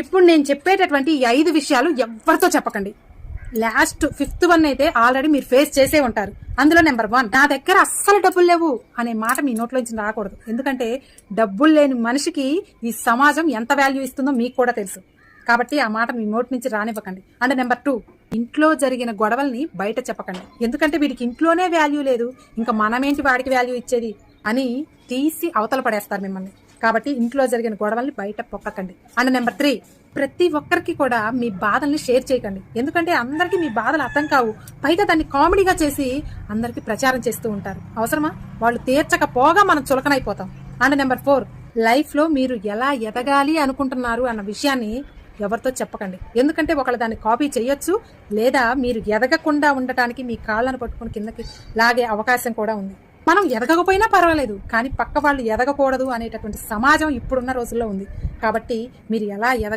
ఇప్పుడు నేను చెప్పేటటువంటి ఈ ఐదు విషయాలు ఎవరితో చెప్పకండి. లాస్ట్ ఫిఫ్త్ వన్ అయితే ఆల్రెడీ మీరు ఫేస్ చేసే ఉంటారు. అందులో నెంబర్ వన్ నా దగ్గర అస్సలు డబ్బులు లేవు అనే మాట మీ నోట్లోంచి రాకూడదు. ఎందుకంటే డబ్బులు లేని మనిషికి ఈ సమాజం ఎంత వాల్యూ ఇస్తుందో మీకు కూడా తెలుసు. కాబట్టి ఆ మాట మీ నోటి నుంచి రానివ్వకండి. అండ్ నెంబర్ టూ ఇంట్లో జరిగిన గొడవల్ని బయట చెప్పకండి. ఎందుకంటే వీడికి ఇంట్లోనే వాల్యూ లేదు. ఇంకా మనమేంటి వాడికి వాల్యూ ఇచ్చేది అని తీసి అవతల పడేస్తారు మిమ్మల్ని. కాబట్టి ఇంట్లో జరిగిన గొడవల్ని బయట పొక్కకండి. అండ్ నెంబర్ త్రీ ప్రతి ఒక్కరికి కూడా మీ బాధల్ని షేర్ చేయకండి. ఎందుకంటే అందరికీ మీ బాధలు అర్థం కావు. పైగా దాన్ని కామెడీగా చేసి అందరికీ ప్రచారం చేస్తూ ఉంటారు. అవసరమా? వాళ్ళు తీర్చకపోగా మనం చులకనైపోతాం. అండ్ నెంబర్ ఫోర్ లైఫ్లో మీరు ఎలా ఎదగాలి అనుకుంటున్నారు అన్న విషయాన్ని ఎవరితో చెప్పకండి. ఎందుకంటే ఒకళ్ళు దాన్ని కాపీ చేయొచ్చు లేదా మీరు ఎదగకుండా ఉండటానికి మీ కాళ్ళను పట్టుకుని కిందకి లాగే అవకాశం కూడా ఉంది. మనం ఎదగకపోయినా పర్వాలేదు కానీ పక్క వాళ్ళు ఎదగకూడదు అనేటటువంటి సమాజం ఇప్పుడున్న రోజుల్లో ఉంది. కాబట్టి మీరు ఎలా ఎదగ